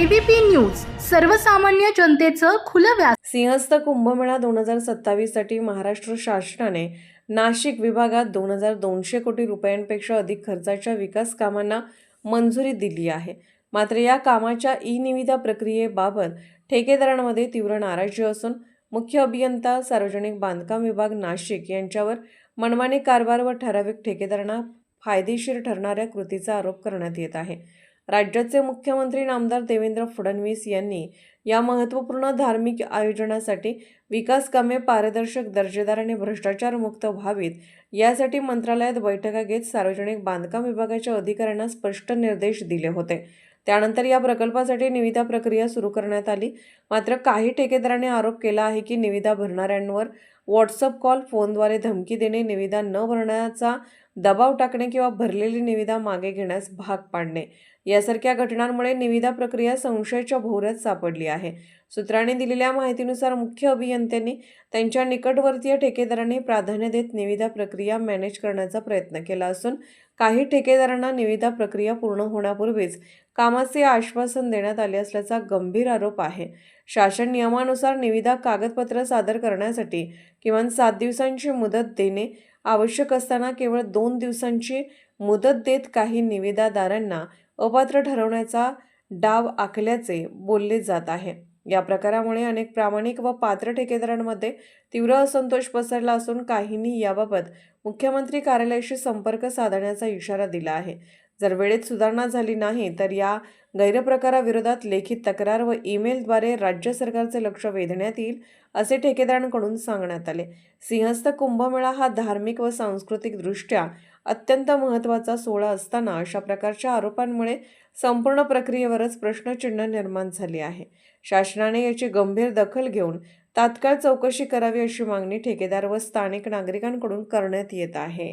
ABP news सर्वसामान्य जनतेचं खुलं व्यास सिंहस्थ कुंभमेळा दोन हजार सत्तावीससाठी महाराष्ट्र शासनाने नाशिक विभागात दोन हजार दोनशे कोटी रुपयांपेक्षा अधिक खर्चाच्या विकास कामांना मंजुरी दिली आहे. मात्र या कामाच्या ई निविदा प्रक्रियेबाबत ठेकेदारांमध्ये तीव्र नाराजी असून मुख्य अभियंता सार्वजनिक बांधकाम विभाग नाशिक यांच्यावर मनमानी कारभार व ठराविक ठेकेदारांना फायदेशीर ठरणाऱ्या कृतीचा आरोप करण्यात येत आहे. राज्याचे मुख्यमंत्री नामदार देवेंद्र फडणवीस यांनी या महत्त्वपूर्ण धार्मिक आयोजनासाठी विकास कामे पारदर्शक दर्जेदार आणि भ्रष्टाचारमुक्त व्हावीत यासाठी मंत्रालयात बैठका घेत सार्वजनिक बांधकाम विभागाच्या अधिकाऱ्यांना स्पष्ट निर्देश दिले होते. त्यानंतर या प्रकल्पासाठी निविदा प्रक्रिया सुरू करण्यात आली. मात्र काही ठेकेदारांनी आरोप केला आहे की निविदा भरणाऱ्यांवर व्हॉट्सअप कॉल फोनद्वारे धमकी देणे निविदा न भरण्याचा दबाव टाकणे किंवा भरलेली निविदा मागे घेण्यास भाग पाडणे. यासारख्या घटनांमुळे निविदा प्रक्रिया संशयाच्या भोवऱ्यात सापडली आहे. सूत्रांनी दिलेल्या माहितीनुसार मुख्य अभियंत्यांनी त्यांच्या निकटवर्तीय ठेकेदारांनी प्राधान्य देत निविदा प्रक्रिया मॅनेज करण्याचा प्रयत्न केला असून काही ठेकेदारांना निविदा प्रक्रिया पूर्ण होण्यापूर्वीच कामाचे आश्वासन देण्यात आले असल्याचा गंभीर आरोप आहे. शासन नियमानुसार निविदा कागदपत्र सादर करण्यासाठी किमान सात दिवसांची मुदत देणे आवश्यक असताना केवळ दोन दिवसांची मुदत देत काही निविदादारांना अपात्र ठरवण्याचा डाव आखल्याचे बोलले जात आहे. या प्रकारामुळे अनेक प्रामाणिक व पात्र ठेकेदारांमध्ये तीव्र असंतोष पसरला असून काहींनी याबाबत मुख्यमंत्री कार्यालयाशी संपर्क साधण्याचा इशारा दिला आहे. जर वेळेत सुधारणा झाली नाही तर या गैरप्रकाराविरोधात लेखी तक्रार व ईमेलद्वारे राज्य सरकारचे लक्ष वेधण्यात येईल असे ठेकेदारांकडून सांगण्यात आले. सिंहस्थ कुंभमेळा हा धार्मिक व सांस्कृतिकदृष्ट्या अत्यंत महत्त्वाचा सोहळा असताना अशा प्रकारच्या आरोपांमुळे संपूर्ण प्रक्रियेवरच प्रश्नचिन्ह निर्माण झाले आहे. शासनाने याची गंभीर दखल घेऊन तात्काळ चौकशी करावी अशी मागणी ठेकेदार व स्थानिक नागरिकांकडून करण्यात येत आहे.